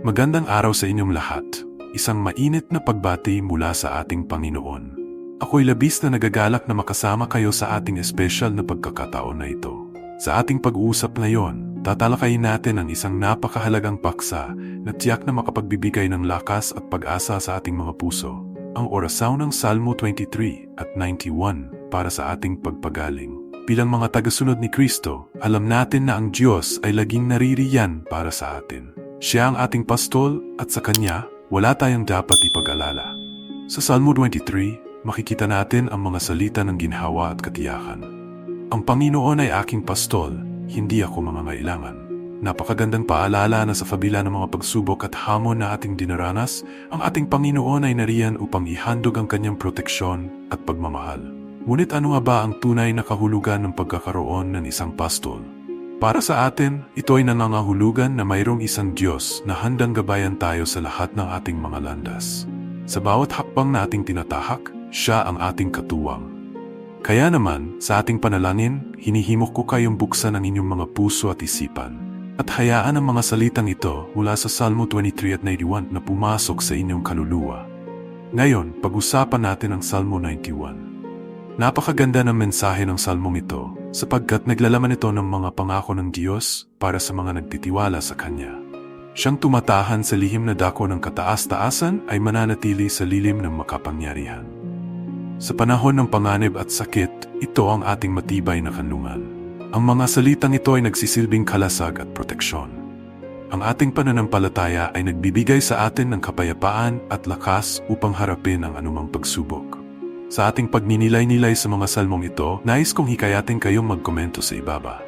Magandang araw sa inyong lahat. Isang mainit na pagbati mula sa ating Panginoon. Ako'y labis na nagagalak na makasama kayo sa ating espesyal na pagkakataon na ito. Sa ating pag-uusap ngayon, tatalakayin natin ang isang napakahalagang paksa na tiyak na makapagbibigay ng lakas at pag-asa sa ating mga puso. Ang orasaw ng Salmo 23 at 91 para sa ating pagpagaling. Bilang mga tagasunod ni Kristo, alam natin na ang Diyos ay laging naririyan para sa atin. Siya ang ating pastol at sa Kanya, wala tayong dapat ipag-alala. Sa Salmo 23, makikita natin ang mga salita ng ginhawa at katiyakan. Ang Panginoon ay aking pastol, hindi ako mangangailangan. Napakagandang paalala na sa kabila ng mga pagsubok at hamon na ating dinaranas, ang ating Panginoon ay nariyan upang ihandog ang kanyang proteksyon at pagmamahal. Ngunit ano nga ba ang tunay na kahulugan ng pagkakaroon ng isang pastol? Para sa atin, ito ay nangangahulugan na mayroong isang Diyos na handang gabayan tayo sa lahat ng ating mga landas. Sa bawat hakbang na ating tinatahak, siya ang ating katuwang. Kaya naman, sa ating panalangin, hinihimok ko kayong buksan ang inyong mga puso at isipan. At hayaan ang mga salitang ito mula sa Salmo 23 at 91 na pumasok sa inyong kaluluwa. Ngayon, pag-usapan natin ang Salmo 91. Napakaganda ng mensahe ng salmong ito sapagkat naglalaman ito ng mga pangako ng Diyos para sa mga nagtitiwala sa Kanya. Siyang tumatahan sa lihim na dako ng kataas-taasan ay mananatili sa lilim ng makapangyarihan. Sa panahon ng panganib at sakit, ito ang ating matibay na kanlungan. Ang mga salitang ito ay nagsisilbing kalasag at proteksyon. Ang ating pananampalataya ay nagbibigay sa atin ng kapayapaan at lakas upang harapin ang anumang pagsubok. Sa ating pagninilay-nilay sa mga salmong ito, nais kong hikayatin kayong magkomento sa ibaba.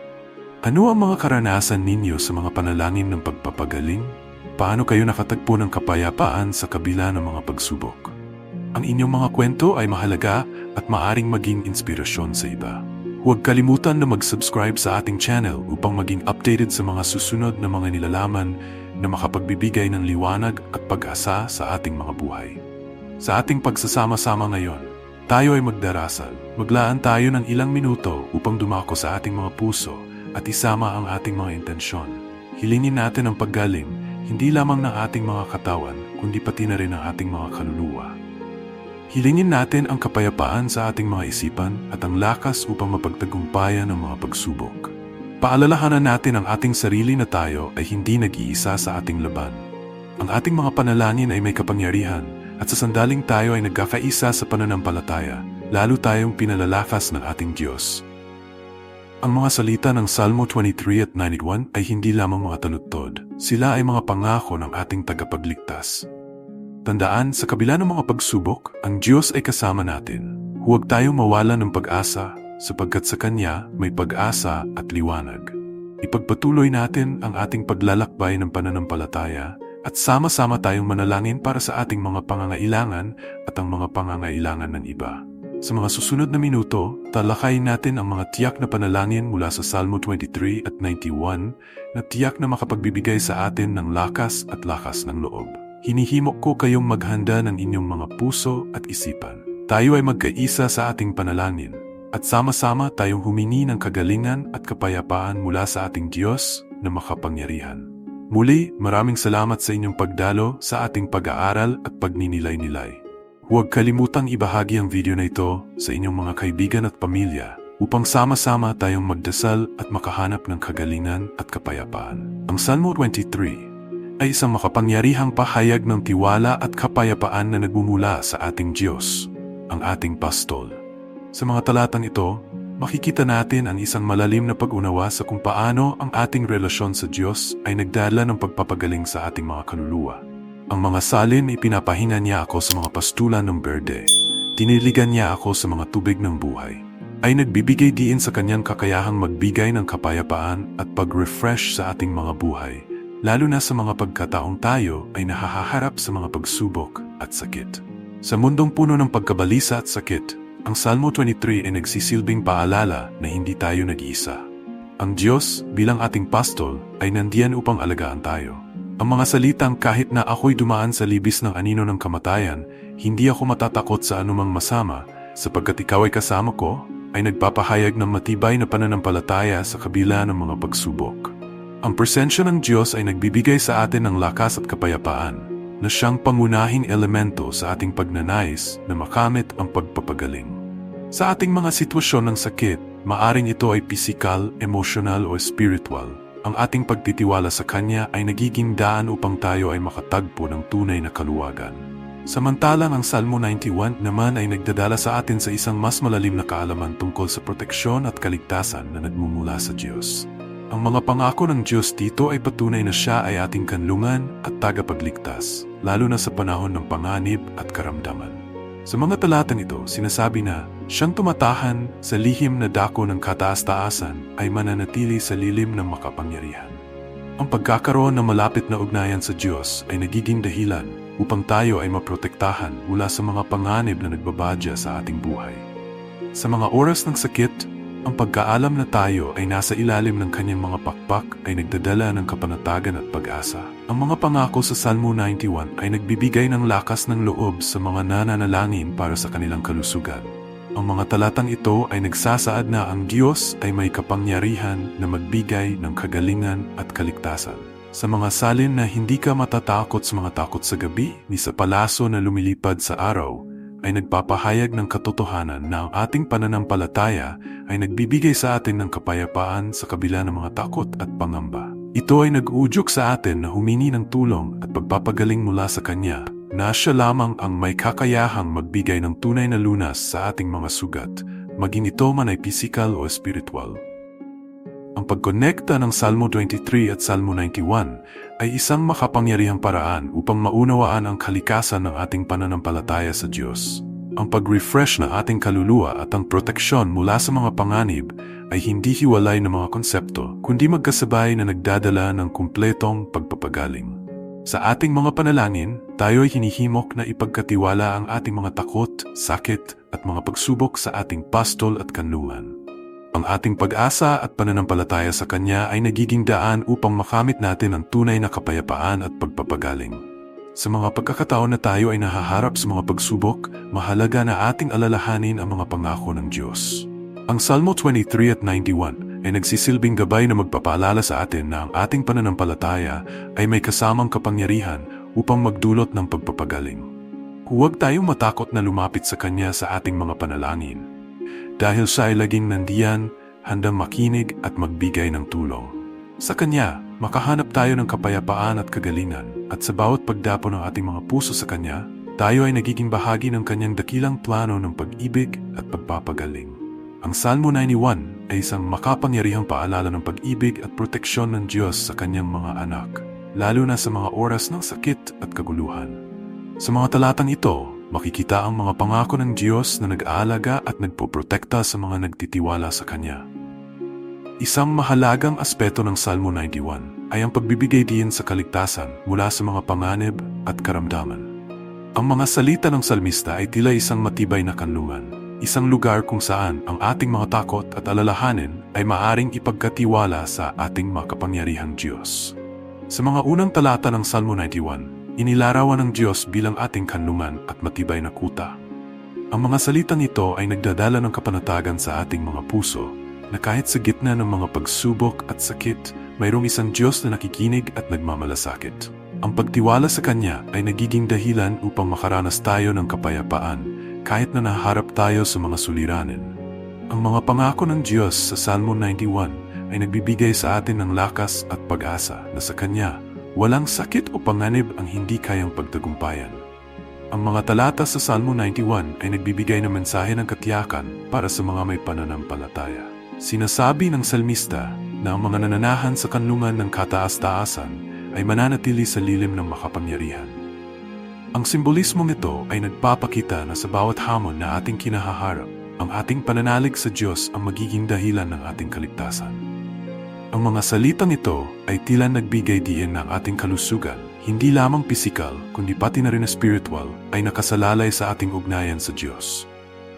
Ano ang mga karanasan ninyo sa mga panalangin ng pagpapagaling? Paano kayo nakatagpo ng kapayapaan sa kabila ng mga pagsubok? Ang inyong mga kwento ay mahalaga at maaring maging inspirasyon sa iba. Huwag kalimutan na mag-subscribe sa ating channel upang maging updated sa mga susunod na mga nilalaman na makapagbibigay ng liwanag at pag-asa sa ating mga buhay. Sa ating pagsasama-sama ngayon, tayo ay magdarasal. Maglaan tayo ng ilang minuto upang dumako sa ating mga puso at isama ang ating mga intensyon. Hilingin natin ang paggaling, hindi lamang ng ating mga katawan, kundi pati na rin ang ating mga kaluluwa. Hilingin natin ang kapayapaan sa ating mga isipan at ang lakas upang mapagtagumpayan ang mga pagsubok. Paalalahanan natin ang ating sarili na tayo ay hindi nag-iisa sa ating laban. Ang ating mga panalangin ay may kapangyarihan at sa sandaling tayo ay nagkakaisa sa pananampalataya, lalo tayong pinalalakas ng ating Diyos. Ang mga salita ng Salmo 23 at 91 ay hindi lamang mga tanutod, sila ay mga pangako ng ating tagapagligtas. Tandaan, sa kabila ng mga pagsubok, ang Diyos ay kasama natin. Huwag tayong mawalan ng pag-asa, sapagkat sa Kanya may pag-asa at liwanag. Ipagpatuloy natin ang ating paglalakbay ng pananampalataya at sama-sama tayong manalangin para sa ating mga pangangailangan at ang mga pangangailangan ng iba. Sa mga susunod na minuto, talakayin natin ang mga tiyak na panalangin mula sa Salmo 23 at 91 na tiyak na makapagbibigay sa atin ng lakas at lakas ng loob. Hinihimok ko kayong maghanda ng inyong mga puso at isipan. Tayo ay magkaisa sa ating panalangin at sama-sama tayong humingi ng kagalingan at kapayapaan mula sa ating Diyos na makapangyarihan. Muli, maraming salamat sa inyong pagdalo sa ating pag-aaral at pagninilay-nilay. Huwag kalimutang ibahagi ang video na ito sa inyong mga kaibigan at pamilya upang sama-sama tayong magdasal at makahanap ng kagalingan at kapayapaan. Ang Salmo 23 ay isang makapangyarihang pahayag ng tiwala at kapayapaan na nagmumula sa ating Diyos, ang ating pastol. Sa mga talatang ito, makikita natin ang isang malalim na pag-unawa sa kung paano ang ating relasyon sa Diyos ay nagdala ng pagpapagaling sa ating mga kaluluwa. Ang mga salin ay pinapahinga niya ako sa mga pastulan ng berde. Tiniligan niya ako sa mga tubig ng buhay. Ay nagbibigay diin sa kanyang kakayahang magbigay ng kapayapaan at pag-refresh sa ating mga buhay, lalo na sa mga pagkataong tayo ay nahaharap sa mga pagsubok at sakit. Sa mundong puno ng pagkabalisa at sakit, ang Salmo 23 ay nagsisilbing paalala na hindi tayo nag-iisa. Ang Diyos bilang ating pastol ay nandiyan upang alagaan tayo. Ang mga salitang kahit na ako'y dumaan sa libis ng anino ng kamatayan, hindi ako matatakot sa anumang masama, sapagkat ikaw ay kasama ko, ay nagpapahayag ng matibay na pananampalataya sa kabila ng mga pagsubok. Ang presensya ng Diyos ay nagbibigay sa atin ng lakas at kapayapaan na siyang pangunahing elemento sa ating pagnanais na makamit ang pagpapagaling. Sa ating mga sitwasyon ng sakit, maaring ito ay pisikal, emosyonal o spiritual. Ang ating pagtitiwala sa Kanya ay nagiging daan upang tayo ay makatagpo ng tunay na kaluwagan. Samantalang ang Salmo 91 naman ay nagdadala sa atin sa isang mas malalim na kaalaman tungkol sa proteksyon at kaligtasan na nagmumula sa Diyos. Ang mga pangako ng Diyos dito ay patunay na siya ay ating kanlungan at tagapagligtas, lalo na sa panahon ng panganib at karamdaman. Sa mga talatang ito, sinasabi na siyang tumatahan sa lihim na dako ng kataas-taasan ay mananatili sa lilim ng makapangyarihan. Ang pagkakaroon ng malapit na ugnayan sa Diyos ay nagiging dahilan upang tayo ay maprotektahan mula sa mga panganib na nagbabadya sa ating buhay. Sa mga oras ng sakit, ang pagkaalam na tayo ay nasa ilalim ng kanyang mga pakpak ay nagdadala ng kapanatagan at pag-asa. Ang mga pangako sa Salmo 91 ay nagbibigay ng lakas ng loob sa mga nananalangin para sa kanilang kalusugan. Ang mga talatang ito ay nagsasaad na ang Diyos ay may kapangyarihan na magbigay ng kagalingan at kaligtasan. Sa mga salin na hindi ka matatakot sa mga takot sa gabi ni sa palaso na lumilipad sa araw, ay nagpapahayag ng katotohanan na ang ating pananampalataya ay nagbibigay sa atin ng kapayapaan sa kabila ng mga takot at pangamba. Ito ay nag-uudyok sa atin na humingi ng tulong at pagpapagaling mula sa Kanya na siya lamang ang may kakayahang magbigay ng tunay na lunas sa ating mga sugat, maging ito man ay physical o spiritual. Ang pagkonekta ng Salmo 23 at Salmo 91 ay isang makapangyarihang paraan upang maunawaan ang kalikasan ng ating pananampalataya sa Diyos. Ang pag-refresh na ating kaluluwa at ang proteksyon mula sa mga panganib ay hindi hiwalay ng mga konsepto, kundi magkasabay na nagdadala ng kumpletong pagpapagaling. Sa ating mga panalangin, tayo ay hinihimok na ipagkatiwala ang ating mga takot, sakit at mga pagsubok sa ating pastol at kanlungan. Ang ating pag-asa at pananampalataya sa Kanya ay nagiging daan upang makamit natin ang tunay na kapayapaan at pagpapagaling. Sa mga pagkakataon na tayo ay nahaharap sa mga pagsubok, mahalaga na ating alalahanin ang mga pangako ng Diyos. Ang Salmo 23 at 91 ay nagsisilbing gabay na magpapaalala sa atin na ang ating pananampalataya ay may kasamang kapangyarihan upang magdulot ng pagpapagaling. Huwag tayong matakot na lumapit sa Kanya sa ating mga panalangin dahil siya ay laging nandiyan, handang makinig at magbigay ng tulong. Sa Kanya, makahanap tayo ng kapayapaan at kagalingan at sa bawat pagdapo ng ating mga puso sa Kanya, tayo ay nagiging bahagi ng Kanyang dakilang plano ng pag-ibig at pagpapagaling. Ang Salmo 91 ay isang makapangyarihang paalala ng pag-ibig at proteksyon ng Diyos sa Kanyang mga anak, lalo na sa mga oras ng sakit at kaguluhan. Sa mga talatang ito, makikita ang mga pangako ng Diyos na nag-aalaga at nagpoprotekta sa mga nagtitiwala sa Kanya. Isang mahalagang aspeto ng Salmo 91 ay ang pagbibigay diin sa kaligtasan mula sa mga panganib at karamdaman. Ang mga salita ng salmista ay tila isang matibay na kanlungan, isang lugar kung saan ang ating mga takot at alalahanin ay maaring ipagkatiwala sa ating makapangyarihang Diyos. Sa mga unang talata ng Salmo 91, Inilarawan ng Diyos bilang ating kanlungan at matibay na kuta. Ang mga salitang ito ay nagdadala ng kapanatagan sa ating mga puso na kahit sa gitna ng mga pagsubok at sakit, mayroong isang Diyos na nakikinig at nagmamalasakit. Ang pagtiwala sa Kanya ay nagiging dahilan upang makaranas tayo ng kapayapaan kahit na naharap tayo sa mga suliranin. Ang mga pangako ng Diyos sa Salmo 91 ay nagbibigay sa atin ng lakas at pag-asa na sa Kanya Walang sakit o panganib ang hindi kayang pagtagumpayan. Ang mga talata sa Salmo 91 ay nagbibigay ng mensahe ng katiyakan para sa mga may pananampalataya. Sinasabi ng salmista na ang mga nananahan sa kanlungan ng kataas-taasan ay mananatili sa lilim ng makapangyarihan. Ang simbolismong ito ay nagpapakita na sa bawat hamon na ating kinahaharap, ang ating pananalig sa Diyos ang magiging dahilan ng ating kaligtasan. Ang mga salitang ito ay tila nagbigay diin ng ating kalusugan, hindi lamang pisikal, kundi pati na rin spiritual, ay nakasalalay sa ating ugnayan sa Diyos.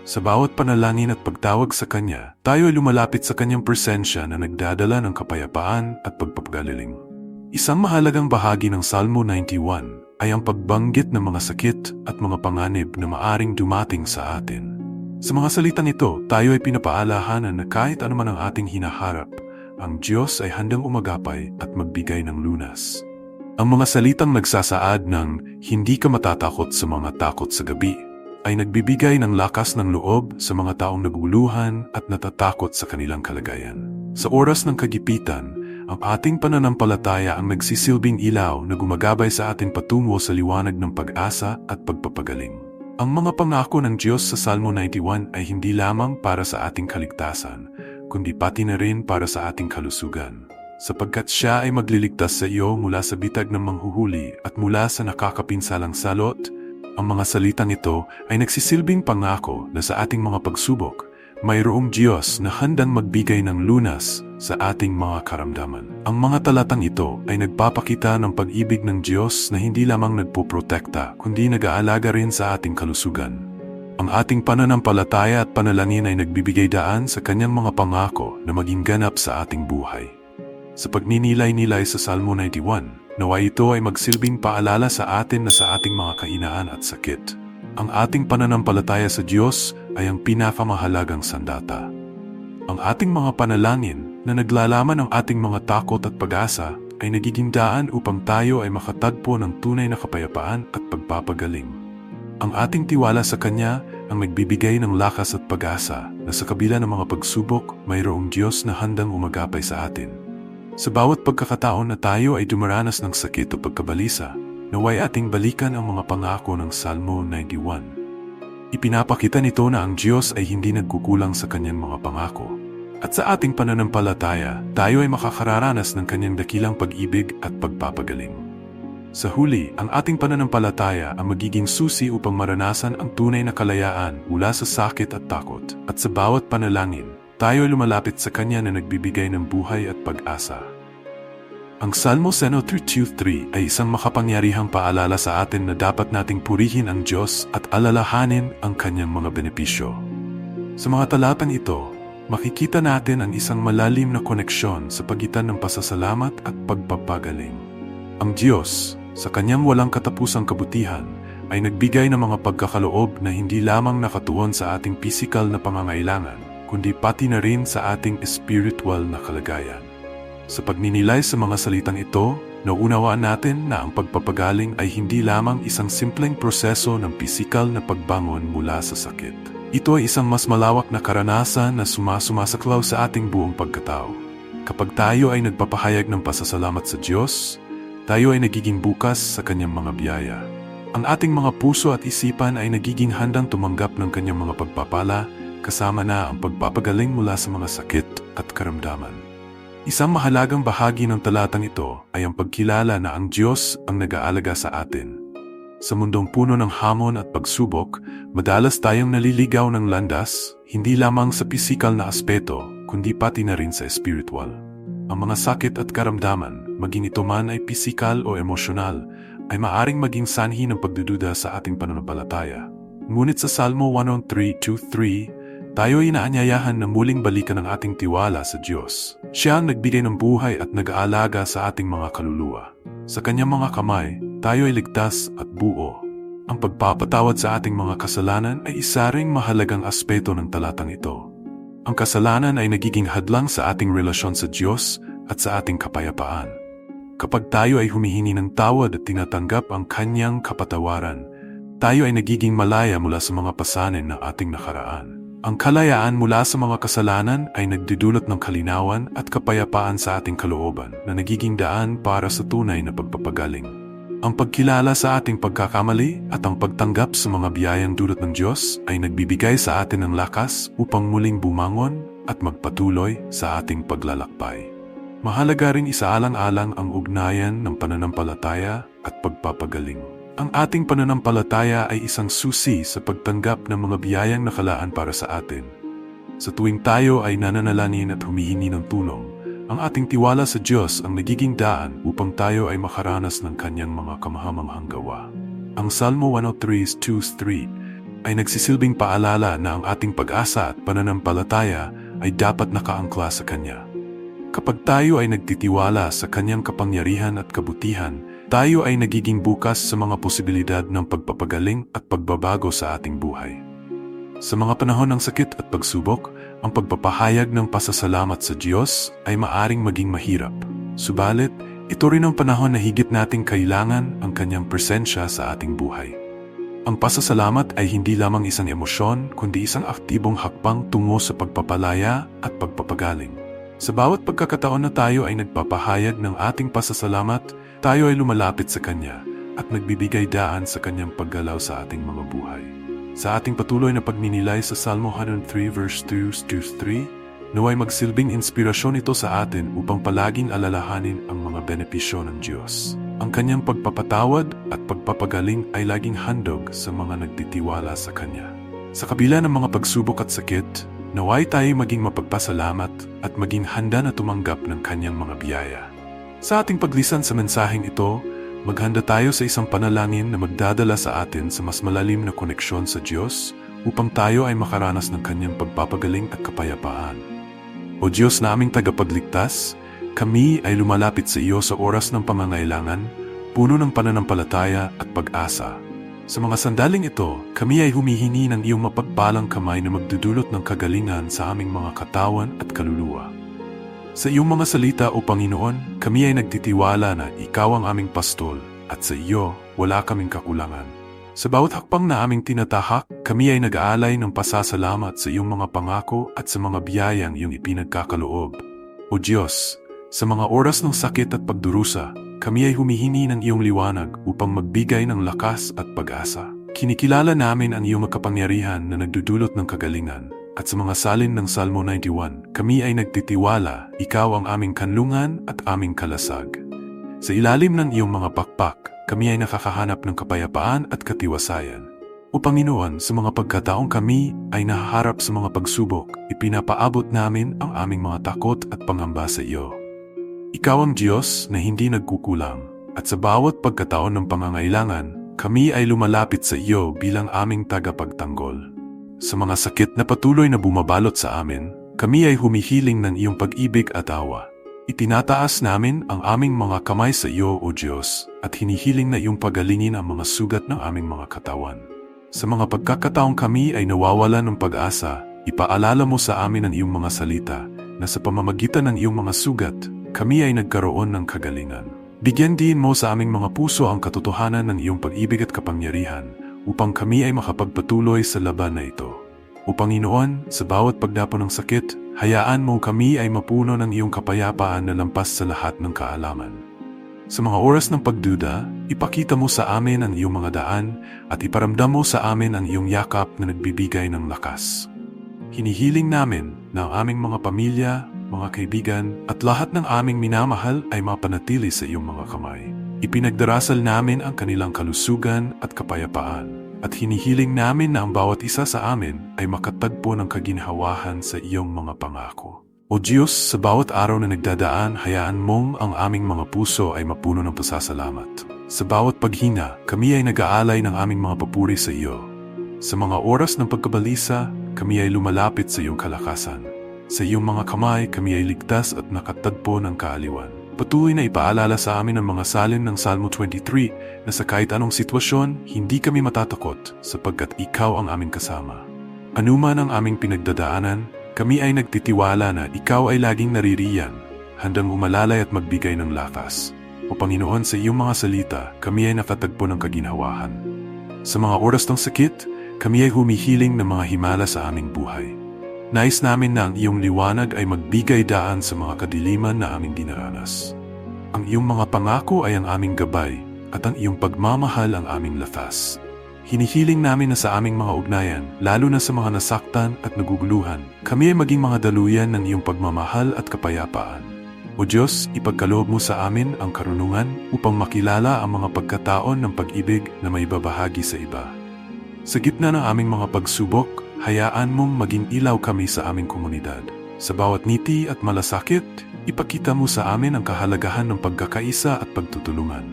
Sa bawat panalangin at pagtawag sa Kanya, tayo ay lumalapit sa Kanyang presensya na nagdadala ng kapayapaan at pagpapagaliling. Isang mahalagang bahagi ng Salmo 91 ay ang pagbanggit ng mga sakit at mga panganib na maaring dumating sa atin. Sa mga salitang ito, tayo ay pinapaalahanan na kahit anuman ang ating hinaharap, ang Diyos ay handang umagapay at magbigay ng lunas. Ang mga salitang nagsasaad ng hindi ka matatakot sa mga takot sa gabi ay nagbibigay ng lakas ng loob sa mga taong naguluhan at natatakot sa kanilang kalagayan. Sa oras ng kagipitan, ang ating pananampalataya ang nagsisilbing ilaw na gumagabay sa atin patungo sa liwanag ng pag-asa at pagpapagaling. Ang mga pangako ng Diyos sa Salmo 91 ay hindi lamang para sa ating kaligtasan, kundi pati na rin para sa ating kalusugan. Sapagkat siya ay magliligtas sa iyo mula sa bitag ng manghuhuli at mula sa nakakapinsalang salot, ang mga salitang ito ay nagsisilbing pangako na sa ating mga pagsubok, mayroong Diyos na handang magbigay ng lunas sa ating mga karamdaman. Ang mga talatang ito ay nagpapakita ng pag-ibig ng Diyos na hindi lamang nagpoprotekta, kundi nag-aalaga rin sa ating kalusugan. Ang ating pananampalataya at panalangin ay nagbibigay daan sa kanyang mga pangako na maging ganap sa ating buhay. Sa pagninilay-nilay sa Salmo 91, nawa ito ay magsilbing paalala sa atin na sa ating mga kahinaan at sakit. Ang ating pananampalataya sa Diyos ay ang pinakamahalagang sandata. Ang ating mga panalangin na naglalaman ng ating mga takot at pag-asa ay nagiging daan upang tayo ay makatagpo ng tunay na kapayapaan at pagpapagaling. Ang ating tiwala sa Kanya ang nagbibigay ng lakas at pag-asa na sa kabila ng mga pagsubok, mayroong Diyos na handang umagapay sa atin. Sa bawat pagkakataon na tayo ay dumaranas ng sakit o pagkabalisa, naway ating balikan ang mga pangako ng Salmo 91. Ipinapakita nito na ang Diyos ay hindi nagkukulang sa kanyang mga pangako. At sa ating pananampalataya, tayo ay makakararanas ng kanyang dakilang pag-ibig at pagpapagaling. Sa huli, ang ating pananampalataya ang magiging susi upang maranasan ang tunay na kalayaan mula sa sakit at takot. At sa bawat panalangin, tayo ay lumalapit sa Kanya na nagbibigay ng buhay at pag-asa. Ang Salmo 132.3 ay isang makapangyarihang paalala sa atin na dapat nating purihin ang Diyos at alalahanin ang kanyang mga benepisyo. Sa mga talatang ito, makikita natin ang isang malalim na koneksyon sa pagitan ng pasasalamat at pagpapagaling. Ang Diyos, sa kanyang walang katapusang kabutihan, ay nagbigay ng mga pagkakaloob na hindi lamang nakatuon sa ating pisikal na pangangailangan, kundi pati na rin sa ating spiritual na kalagayan. Sa pagninilay sa mga salitang ito, naunawaan natin na ang pagpapagaling ay hindi lamang isang simpleng proseso ng pisikal na pagbangon mula sa sakit. Ito ay isang mas malawak na karanasan na sumasumasaklaw sa ating buong pagkatao. Kapag tayo ay nagpapahayag ng pasasalamat sa Diyos, tayo ay nagiging bukas sa Kanyang mga biyaya. Ang ating mga puso at isipan ay nagiging handang tumanggap ng Kanyang mga pagpapala kasama na ang pagpapagaling mula sa mga sakit at karamdaman. Isang mahalagang bahagi ng talatang ito ay ang pagkilala na ang Diyos ang nag-aalaga sa atin. Sa mundong puno ng hamon at pagsubok, madalas tayong naliligaw ng landas, hindi lamang sa pisikal na aspeto, kundi pati na rin sa spiritual. Ang mga sakit at karamdaman, maging ito man ay pisikal o emosyonal, ay maaring maging sanhi ng pagdududa sa ating pananampalataya. Ngunit sa Salmo 103.2.3, tayo ay inaanyayahan na muling balikan ang ating tiwala sa Diyos. Siya ang nagbigay ng buhay at nag-aalaga sa ating mga kaluluwa. Sa kanyang mga kamay, tayo ay ligtas at buo. Ang pagpapatawad sa ating mga kasalanan ay isa ring mahalagang aspeto ng talatang ito. Ang kasalanan ay nagiging hadlang sa ating relasyon sa Diyos at sa ating kapayapaan. Kapag tayo ay humihingi ng tawad at tinatanggap ang kanyang kapatawaran, tayo ay nagiging malaya mula sa mga pasanin ng ating nakaraan. Ang kalayaan mula sa mga kasalanan ay nagdudulot ng kalinawan at kapayapaan sa ating kalooban na nagiging daan para sa tunay na pagpapagaling. Ang pagkilala sa ating pagkakamali at ang pagtanggap sa mga biyayang dulot ng Diyos ay nagbibigay sa atin ng lakas upang muling bumangon at magpatuloy sa ating paglalakbay. Mahalaga rin isaalang-alang ang ugnayan ng pananampalataya at pagpapagaling. Ang ating pananampalataya ay isang susi sa pagtanggap ng mga biyayang nakalaan para sa atin. Sa tuwing tayo ay nananalangin at humihingi ng tulong, ang ating tiwala sa Diyos ang nagiging daan upang tayo ay makaranas ng kanyang mga kamahamanghang gawa. Ang Salmo 103.2-3 ay nagsisilbing paalala na ang ating pag-asa at pananampalataya ay dapat nakaangkla sa Kanya. Kapag tayo ay nagtitiwala sa Kanyang kapangyarihan at kabutihan, tayo ay nagiging bukas sa mga posibilidad ng pagpapagaling at pagbabago sa ating buhay. Sa mga panahon ng sakit at pagsubok, ang pagpapahayag ng pasasalamat sa Diyos ay maaring maging mahirap. Subalit, ito rin ang panahon na higit nating kailangan ang kanyang presensya sa ating buhay. Ang pasasalamat ay hindi lamang isang emosyon, kundi isang aktibong hakbang tungo sa pagpapalaya at pagpapagaling. Sa bawat pagkakataon na tayo ay nagpapahayag ng ating pasasalamat, tayo ay lumalapit sa Kanya at nagbibigay daan sa Kanyang paggalaw sa ating mga buhay. Sa ating patuloy na pagninilay sa Salmo 103 verse 2 to 3, naway magsilbing inspirasyon ito sa atin upang palaging alalahanin ang mga benepisyo ng Diyos. Ang kanyang pagpapatawad at pagpapagaling ay laging handog sa mga nagtitiwala sa Kanya. Sa kabila ng mga pagsubok at sakit, naway tayo maging mapagpasalamat at maging handa na tumanggap ng Kanyang mga biyaya. Sa ating paglisan sa mensaheng ito, maghanda tayo sa isang panalangin na magdadala sa atin sa mas malalim na koneksyon sa Diyos upang tayo ay makaranas ng Kanyang pagpapagaling at kapayapaan. O Diyos na aming tagapagligtas, kami ay lumalapit sa iyo sa oras ng pangangailangan, puno ng pananampalataya at pag-asa. Sa mga sandaling ito, kami ay humihingi ng iyong mapagpalang kamay na magdudulot ng kagalingan sa aming mga katawan at kaluluwa. Sa iyong mga salita o Panginoon, kami ay nagtitiwala na ikaw ang aming pastol at sa iyo wala kaming kakulangan. Sa bawat hakbang na aming tinatahak, kami ay nag-aalay ng pasasalamat sa iyong mga pangako at sa mga biyayang iyong ipinagkakaloob. O Diyos, sa mga oras ng sakit at pagdurusa, kami ay humihingi ng iyong liwanag upang magbigay ng lakas at pag-asa. Kinikilala namin ang iyong makapangyarihan na nagdudulot ng kagalingan. At sa mga salin ng Salmo 91, kami ay nagtitiwala, ikaw ang aming kanlungan at aming kalasag. Sa ilalim ng iyong mga pakpak, kami ay nakakahanap ng kapayapaan at katiwasayan. O Panginoon, sa mga pagkataong kami ay nahaharap sa mga pagsubok, ipinapaabot namin ang aming mga takot at pangamba sa iyo. Ikaw ang Diyos na hindi nagkukulang, at sa bawat pagkataon ng pangangailangan, kami ay lumalapit sa iyo bilang aming tagapagtanggol. Sa mga sakit na patuloy na bumabalot sa amin, kami ay humihiling ng iyong pag-ibig at awa. Itinataas namin ang aming mga kamay sa iyo, O Diyos, at hinihiling na iyong pagalingin ang mga sugat ng aming mga katawan. Sa mga pagkakataong kami ay nawawala ng pag-asa, ipaalala mo sa amin ang iyong mga salita na sa pamamagitan ng iyong mga sugat, kami ay nagkaroon ng kagalingan. Bigyan din mo sa aming mga puso ang katotohanan ng iyong pag-ibig at kapangyarihan upang kami ay makapagpatuloy sa laban na ito. O Panginoon, sa bawat pagdapo ng sakit, hayaan mo kami ay mapuno ng iyong kapayapaan na lampas sa lahat ng kaalaman. Sa mga oras ng pagduda, ipakita mo sa amin ang iyong mga daan at iparamdam mo sa amin ang iyong yakap na nagbibigay ng lakas. Hinihiling namin na ang aming mga pamilya, mga kaibigan, at lahat ng aming minamahal ay mapanatili sa iyong mga kamay. Ipinagdarasal namin ang kanilang kalusugan at kapayapaan, at hinihiling namin na ang bawat isa sa amin ay makatagpo ng kaginhawahan sa iyong mga pangako. O Diyos, sa bawat araw na nagdadaan, hayaan mong ang aming mga puso ay mapuno ng pasasalamat. Sa bawat paghina, kami ay nag-aalay ng aming mga papuri sa iyo. Sa mga oras ng pagkabalisa, kami ay lumalapit sa iyong kalakasan. Sa iyong mga kamay, kami ay ligtas at nakatagpo ng kaaliwan. Patuloy na ipaalala sa amin ang mga salin ng Salmo 23 na sa kahit anong sitwasyon, hindi kami matatakot sapagkat ikaw ang aming kasama. Anuman ang aming pinagdadaanan, kami ay nagtitiwala na ikaw ay laging naririyan, handang umalalay at magbigay ng lakas. O Panginoon, sa iyong mga salita, kami ay nakatagpo ng kaginhawahan. Sa mga oras ng sakit, kami ay humihiling ng mga himala sa aming buhay. Nais namin na ang iyong liwanag ay magbigay daan sa mga kadiliman na aming dinaranas. Ang iyong mga pangako ay ang aming gabay at ang iyong pagmamahal ang aming latas. Hinihiling namin na sa aming mga ugnayan, lalo na sa mga nasaktan at naguguluhan, kami ay maging mga daluyan ng iyong pagmamahal at kapayapaan. O Diyos, ipagkaloob mo sa amin ang karunungan upang makilala ang mga pagkataon ng pag-ibig na may babahagi sa iba. Sa gitna ng aming mga pagsubok, hayaan mong maging ilaw kami sa aming komunidad. Sa bawat niti at malasakit, ipakita mo sa amin ang kahalagahan ng pagkakaisa at pagtutulungan.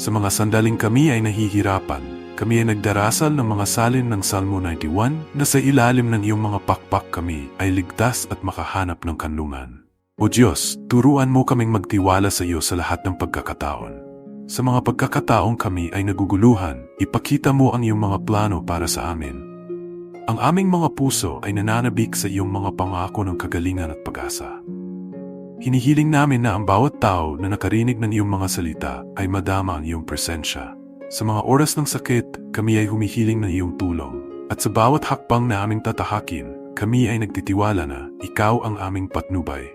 Sa mga sandaling kami ay nahihirapan, kami ay nagdarasal ng mga salin ng Salmo 91 na sa ilalim ng iyong mga pakpak kami ay ligtas at makahanap ng kanlungan. O Diyos, turuan mo kaming magtiwala sa iyo sa lahat ng pagkakataon. Sa mga pagkakataong kami ay naguguluhan, ipakita mo ang iyong mga plano para sa amin Ang aming mga puso ay nananabik sa iyong mga pangako ng kagalingan at pag-asa. Hinihiling namin na ang bawat tao na nakarinig ng iyong mga salita ay madama ang iyong presensya. Sa mga oras ng sakit, kami ay humihiling ng iyong tulong. At sa bawat hakbang na aming tatahakin, kami ay nagtitiwala na ikaw ang aming patnubay.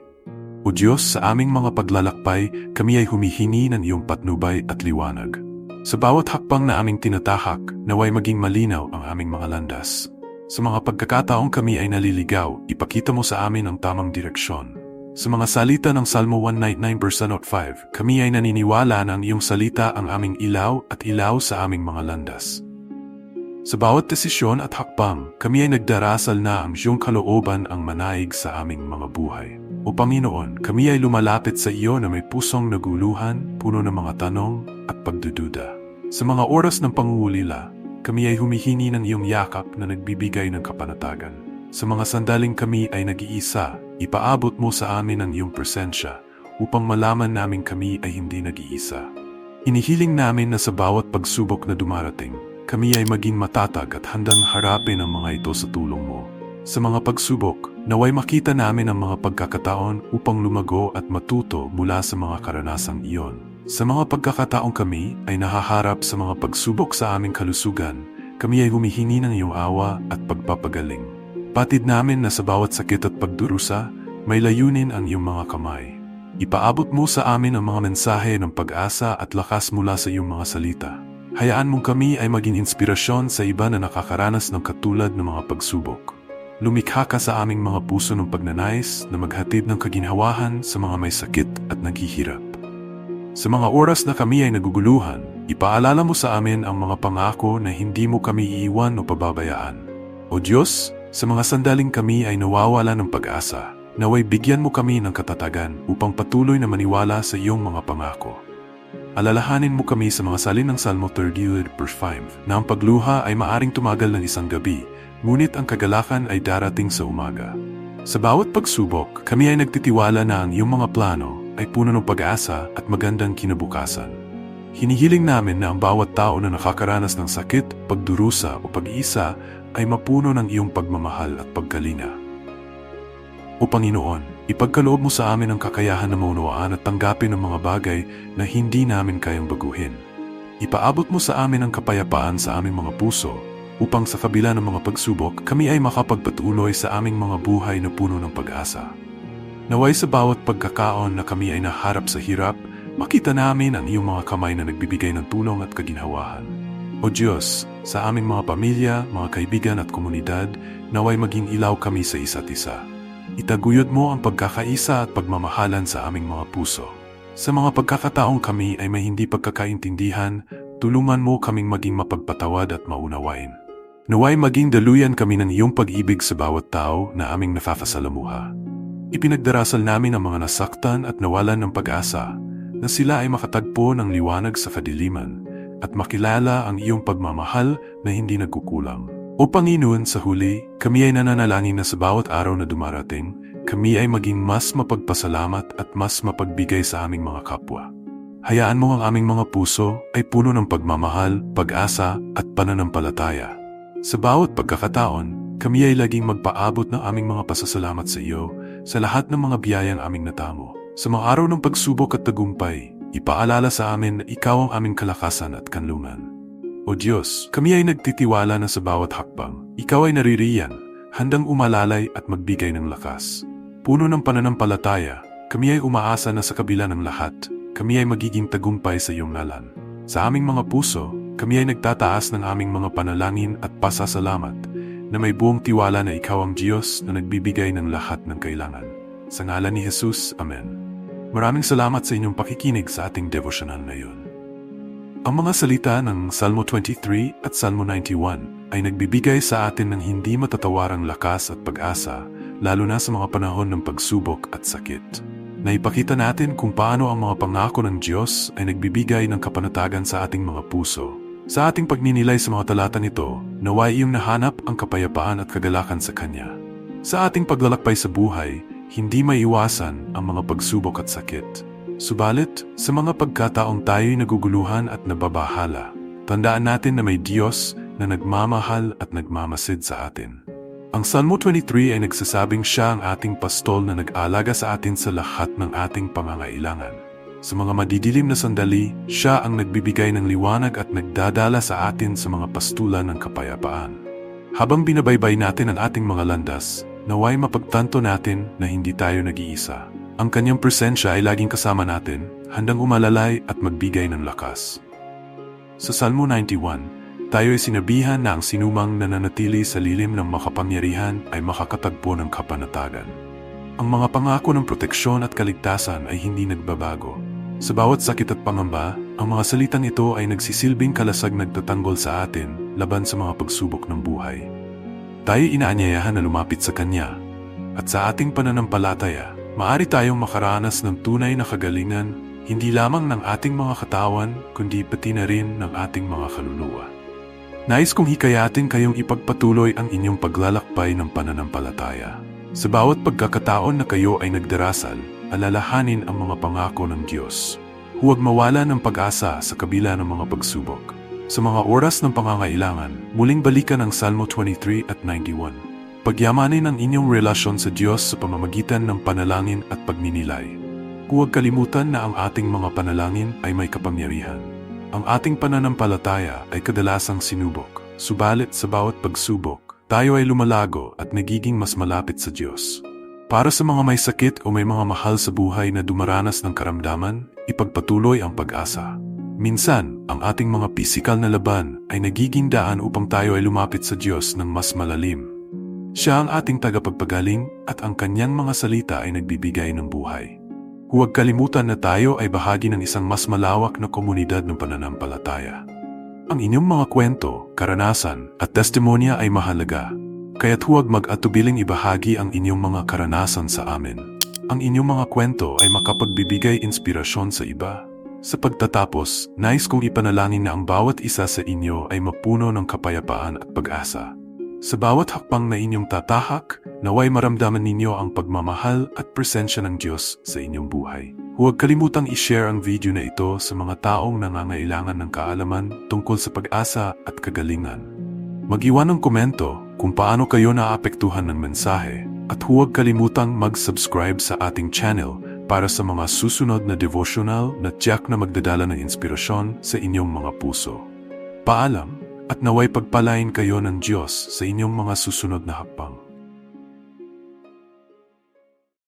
O Diyos, sa aming mga paglalakbay, kami ay humihingi ng iyong patnubay at liwanag. Sa bawat hakbang na aming tinatahak, naway maging malinaw ang aming mga landas. Sa mga pagkakataong kami ay naliligaw, ipakita mo sa amin ang tamang direksyon. Sa mga salita ng Salmo 199 verse 5, kami ay naniniwala na ang iyong salita ang aming ilaw at ilaw sa aming mga landas. Sa bawat desisyon at hakbang, kami ay nagdarasal na ang iyong kalooban ang manaig sa aming mga buhay. O Panginoon, kami ay lumalapit sa iyo na may pusong naguluhan, puno ng mga tanong at pagdududa. Sa mga oras ng pangungulila, kami ay humihini ng iyong yakap na nagbibigay ng kapanatagan. Sa mga sandaling kami ay nag-iisa, ipaabot mo sa amin ang iyong presensya upang malaman namin kami ay hindi nag-iisa. Inihiling namin na sa bawat pagsubok na dumarating, kami ay maging matatag at handang harapin ang mga ito sa tulong mo. Sa mga pagsubok, naway makita namin ang mga pagkakataon upang lumago at matuto mula sa mga karanasang iyon. Sa mga pagkakataong kami ay nahaharap sa mga pagsubok sa aming kalusugan, kami ay humihingi ng iyong awa at pagpapagaling. Patid namin na sa bawat sakit at pagdurusa, may layunin ang iyong mga kamay. Ipaabot mo sa amin ang mga mensahe ng pag-asa at lakas mula sa iyong mga salita. Hayaan mong kami ay maging inspirasyon sa iba na nakakaranas ng katulad ng mga pagsubok. Lumikha ka sa aming mga puso ng pagnanais na maghatid ng kaginhawahan sa mga may sakit at naghihirap. Sa mga oras na kami ay naguguluhan, ipaalala mo sa amin ang mga pangako na hindi mo kami iiwan o pababayaan. O Diyos, sa mga sandaling kami ay nawawala ng pag-asa, naway bigyan mo kami ng katatagan upang patuloy na maniwala sa iyong mga pangako. Alalahanin mo kami sa mga salin ng Salmo 38 verse 5 na ang pagluha ay maaring tumagal ng isang gabi, ngunit ang kagalakan ay darating sa umaga. Sa bawat pagsubok, kami ay nagtitiwala na ang iyong mga plano ay puno ng pag-asa at magandang kinabukasan. Hinihiling namin na ang bawat tao na nakakaranas ng sakit, pagdurusa o pag-iisa ay mapuno ng iyong pagmamahal at pagkalina. O Panginoon, ipagkaloob mo sa amin ang kakayahan na maunawaan at tanggapin ang mga bagay na hindi namin kayang baguhin. Ipaabot mo sa amin ang kapayapaan sa aming mga puso upang sa kabila ng mga pagsubok kami ay makapagpatuloy sa aming mga buhay na puno ng pag-asa. Naway sa bawat pagkakaon na kami ay naharap sa hirap, makita namin ang iyong mga kamay na nagbibigay ng tulong at kaginhawahan. O Diyos, sa aming mga pamilya, mga kaibigan at komunidad, naway maging ilaw kami sa isa't isa. Itaguyod mo ang pagkakaisa at pagmamahalan sa aming mga puso. Sa mga pagkakataong kami ay may hindi pagkakaintindihan, tulungan mo kaming maging mapagpatawad at maunawain. Naway maging daluyan kami ng iyong pag-ibig sa bawat tao na aming nafafasalamuha. Ipinagdarasal namin ang mga nasaktan at nawalan ng pag-asa na sila ay makatagpo ng liwanag sa kadiliman at makilala ang iyong pagmamahal na hindi nagkukulang. O Panginoon, sa huli, kami ay nananalangin na sa bawat araw na dumarating, kami ay maging mas mapagpasalamat at mas mapagbigay sa aming mga kapwa. Hayaan mo ang aming mga puso ay puno ng pagmamahal, pag-asa at pananampalataya. Sa bawat pagkakataon, kami ay laging magpaabot ng aming mga pasasalamat sa iyo sa lahat ng mga biyayang aming natamo. Sa mga araw ng pagsubok at tagumpay, ipaalala sa amin na ikaw ang aming kalakasan at kanlungan. O Diyos, kami ay nagtitiwala na sa bawat hakbang. Ikaw ay naririyan, handang umalalay at magbigay ng lakas. Puno ng pananampalataya, kami ay umaasa na sa kabila ng lahat, kami ay magiging tagumpay sa iyong ngalan. Sa aming mga puso, kami ay nagtataas ng aming mga panalangin at pasasalamat na may buong tiwala na ikaw ang Diyos na nagbibigay ng lahat ng kailangan. Sa ngalan ni Jesus, Amen. Maraming salamat sa inyong pakikinig sa ating devotional ngayon. Ang mga salita ng Salmo 23 at Salmo 91 ay nagbibigay sa atin ng hindi matatawarang lakas at pag-asa, lalo na sa mga panahon ng pagsubok at sakit. Naipakita natin kung paano ang mga pangako ng Diyos ay nagbibigay ng kapanatagan sa ating mga puso. Sa ating pagninilay sa mga talata nito, naway iyong nahanap ang kapayapaan at kagalakan sa Kanya. Sa ating paglalakbay sa buhay, hindi maiwasan ang mga pagsubok at sakit. Subalit, sa mga pagkataong tayo'y naguguluhan at nababahala, tandaan natin na may Diyos na nagmamahal at nagmamasid sa atin. Ang Salmo 23 ay nagsasabing siya ang ating pastol na nag-alaga sa atin sa lahat ng ating pangangailangan. Sa mga madidilim na sandali, siya ang nagbibigay ng liwanag at nagdadala sa atin sa mga pastulan ng kapayapaan. Habang binabaybay natin ang ating mga landas, naway mapagtanto natin na hindi tayo nag-iisa. Ang kanyang presensya ay laging kasama natin, handang umalalay at magbigay ng lakas. Sa Salmo 91, tayo ay sinabihan na ang sinumang nananatili sa lilim ng makapangyarihan ay makakatagpo ng kapanatagan. Ang mga pangako ng proteksyon at kaligtasan ay hindi nagbabago. Sa bawat sakit at pangamba, ang mga salitang ito ay nagsisilbing kalasag nagtatanggol sa atin laban sa mga pagsubok ng buhay. Tayo inaanyayahan na lumapit sa Kanya. At sa ating pananampalataya, maari tayong makaranas ng tunay na kagalingan hindi lamang ng ating mga katawan, kundi pati na rin ng ating mga kaluluwa. Nais kong hikayatin kayong ipagpatuloy ang inyong paglalakbay ng pananampalataya. Sa bawat pagkakataon na kayo ay nagdarasal, alalahanin ang mga pangako ng Diyos. Huwag mawala ng pag-asa sa kabila ng mga pagsubok. Sa mga oras ng pangangailangan, muling balikan ang Salmo 23 at 91. Pagyamanin ang inyong relasyon sa Diyos sa pamamagitan ng panalangin at pagninilay. Huwag kalimutan na ang ating mga panalangin ay may kapangyarihan. Ang ating pananampalataya ay kadalasang sinubok, subalit sa bawat pagsubok, tayo ay lumalago at nagiging mas malapit sa Diyos. Para sa mga may sakit o may mga mahal sa buhay na dumaranas ng karamdaman, ipagpatuloy ang pag-asa. Minsan, ang ating mga pisikal na laban ay nagiging daan upang tayo ay lumapit sa Diyos ng mas malalim. Siya ang ating tagapagpagaling at ang kanyang mga salita ay nagbibigay ng buhay. Huwag kalimutan na tayo ay bahagi ng isang mas malawak na komunidad ng pananampalataya. Ang inyong mga kwento, karanasan at testimonya ay mahalaga, kaya't huwag mag-atubiling ibahagi ang inyong mga karanasan sa amin. Ang inyong mga kwento ay makapagbibigay inspirasyon sa iba. Sa pagtatapos, nais kong ipanalangin na ang bawat isa sa inyo ay mapuno ng kapayapaan at pag-asa. Sa bawat hakbang na inyong tatahak, naway maramdaman ninyo ang pagmamahal at presensya ng Diyos sa inyong buhay. Huwag kalimutang i-share ang video na ito sa mga taong nangangailangan ng kaalaman tungkol sa pag-asa at kagalingan. Mag-iwan ng komento kung paano kayo naapektuhan ng mensahe at huwag kalimutang mag-subscribe sa ating channel para sa mga susunod na devotional na tiyak na magdadala ng inspirasyon sa inyong mga puso. Paalam! at naway pagpalain kayo ng Diyos sa inyong mga susunod na hakbang.